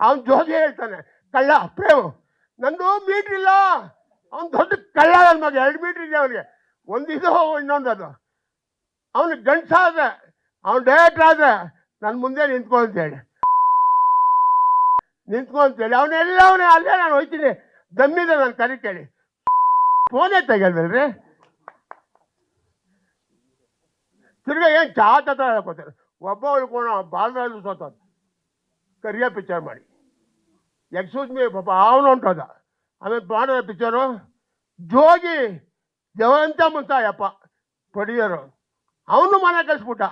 ಅವ್ನು ಜೋಗಿ ಹೇಳ್ತಾನೆ, ಕಳ್ಳ, ಪ್ರೇಮ್, ನಂದು ಮೀಟ್ರ್ ಇಲ್ಲ. ಅವ್ನು ದೊಡ್ಡ ಕಳ್ಳ ನನ್ನ ಮಗ, ಎರಡು ಮೀಟ್ರ್ ಇದೆ ಅವನಿಗೆ. ಒಂದಿದು ಇನ್ನೊಂದು ಅದು. ಅವನು ಗಂಡಸಾದ ಅವ್ನು ಡೈರೆಕ್ಟ್ ಆದ ನನ್ನ ಮುಂದೆ ನಿಂತ್ಕೊ ಅಂತೇಳಿ ನಿಂತ್ಕೊ ಅಂತೇಳಿ ಅವನೆಲ್ಲ ಅವನೇ ಅಲ್ಲೇ ನಾನು ಹೋಯ್ತೀನಿ. ದಮ್ಮಿದೆ ನಾನು ಕರಿ ಕೇಳಿ. ಫೋನೇ ತೆಗಿಯಲ್ವಲ್ರಿ? ತಿರ್ಗಾ ಏನು ಚಾ ಹೇಳ್ಕೊತಾರೆ? ಒಬ್ಬ ಉಳ್ಕೊಂಡು ಬಾಲ್ರಾಜು ಸೋತ ಕರಿಯ ಪಿಕ್ಚರ್ ಮಾಡಿ ಎಕ್ಸ್ಕ್ಯೂಸ್ ಮೀ ಪಾಪ ಅವನು ಹೊಂಟೋದ ಆಮೇಲೆ ಮಾಡಿದ ಪಿಕ್ಚರು ಜೋಗಿ ಜವಂತ ಮುಂತಾಯಪ್ಪ ಪಡಿಯರು ಅವನು ಮನೆ ಕಳಿಸ್ಬಿಟ್ಟ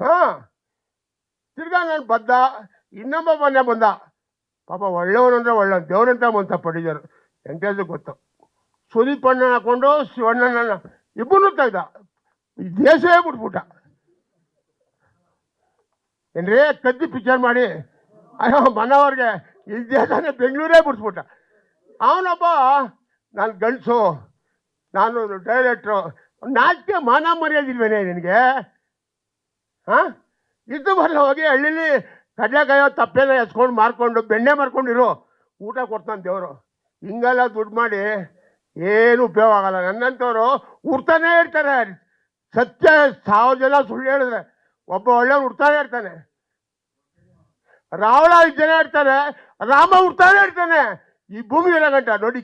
ಹಾ ತಿರ್ಗಾ ನಾನು ಬದ್ದ ಇನ್ನೊಬ್ಬ ಮೊನ್ನೆ ಬಂದ ಪಾಪ ಒಳ್ಳೆಯವನು ಅಂದ್ರೆ ಒಳ್ಳೆ ದೇವರಂತ ಬಂತ ಪಡಿದರು ಎಂಟೇದು ಗೊತ್ತು ಸುದೀಪ್ ಅಣ್ಣ ಹಾಕೊಂಡು ಶಿವಣ್ಣನ ಇಬ್ಬರು ತೆಗ್ದ ಈ ದೇಶವೇ ಬಿಟ್ಬಿಟ್ಟ ಏನ್ರಿ? ಕದ್ದು ಪಿಕ್ಚರ್ ಮಾಡಿ. ಅಯ್ಯೋ ಮನವ್ರಿಗೆ ಇದ್ದೇ ತಾನೇ ಬೆಂಗಳೂರೇ ಬಿಡಿಸ್ಬಿಟ್ಟ. ಅವನೊಬ್ಬ ನಾನು ಗಂಡಸು, ನಾನು ಡೈರೆಕ್ಟ್ರು ನಾಚಿಕೆ ಮಾನ ಮರ್ಯಾದಿಲ್ವೇನೆ ನಿನಗೆ? ಹಾಂ? ಇದ್ದು ಬರಲ್ಲ ಹೋಗಿ ಹಳ್ಳಿಲಿ ಕಡಲೆಕಾಯೋ ತಪ್ಪೆಲ್ಲ ಎಸ್ಕೊಂಡು ಮಾರ್ಕೊಂಡು ಬೆಣ್ಣೆ ಮಾರ್ಕೊಂಡಿರು. ಊಟ ಕೊಡ್ತಾನೆ ದೇವರು. ಹಿಂಗೆಲ್ಲ ದುಡ್ಡು ಮಾಡಿ ಏನು ಉಪಯೋಗ ಆಗಲ್ಲ. ನನ್ನಂಥವ್ರು ಉಡ್ತಾನೇ ಇರ್ತಾರೆ. ಸತ್ಯ ಸಾವಿರ ಜನ ಸುಳ್ಳು ಹೇಳಿದ್ರೆ. ಒಬ್ಬ ಒಳ್ಳೆಯವ್ರು ಉಡ್ತಾನೆ ಇರ್ತಾನೆ. ರಾವಣ ಜನ ಇರ್ತಾನೆ, ರಾಮ ಉಡ್ತಾನೆ ಇರ್ತಾನೆ. ಈ ಭೂಮಿ ಇರೋ ಗಂಟ ನೋಡಿ.